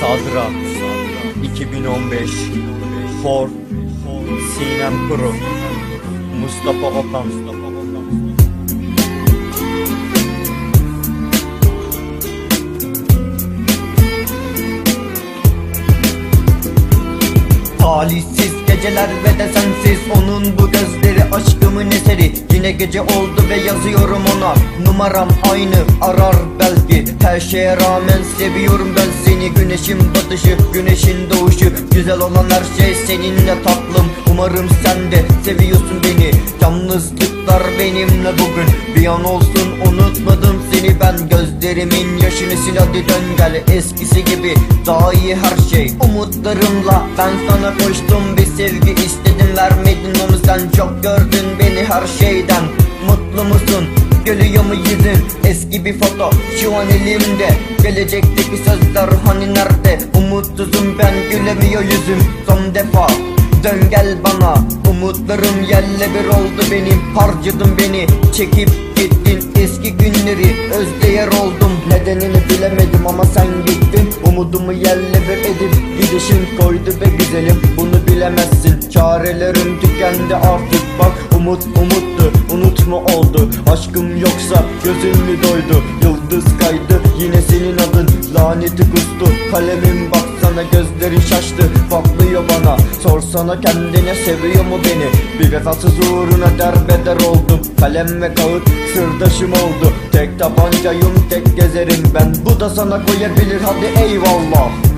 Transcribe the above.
Sadra 2015 For Sinem Pro Mustafa Okan. Talihsiz geceler ve de sensiz Onun bu gözleri aşkımın eseri. Yine gece oldu ve yazıyorum ona. Numaram aynı arar belki. Her şeye rağmen seviyorum ben seni Güneşin batışı güneşin doğuşu. Güzel olan her şey seninle tatlım. Umarım sen de seviyorsun beni. Yalnızlıklar benimle bugün. Bir an olsun unutmadım seni ben. Gözlerimin yaşını sil hadi dön gel. Eskisi gibi daha iyi her şey. Umutlarımla ben sana koştum Bir sevgi istedim vermedin onu. Sen Çok gördün beni her şeyden. Mutlu musun? Gülüyor mu yüzün? Eski bir foto şu an elimde. Gelecekteki sözler hani nerede? Umutsuzum ben gülemiyor yüzüm. Son defa Dön gel bana. Umutlarım yerle bir oldu benim. Harcadın beni Çekip gittin eski günleri. Özdeğer oldum. Nedenini bilemedim ama sen gittin Umudumu yerle bir edip Gidişin koydu be güzelim. Bunu bilemezsin. Çarelerim tükendi artık. Bak Umut umuttu. Unutma oldu. Aşkım yoksa gözün mü doydu. Yıldız kaydı yine senin adın Laneti kustu Kalemim baksana gözlerin şaştı. Patlıyor bana. Sorsana kendine seviyor mu beni? Bir vefasız uğruna derbeder oldum. Kalem ve kağıt sırdaşım oldu. Tek tabancayım tek gezerim. Ben Bu da sana koyabilir. Hadi eyvallah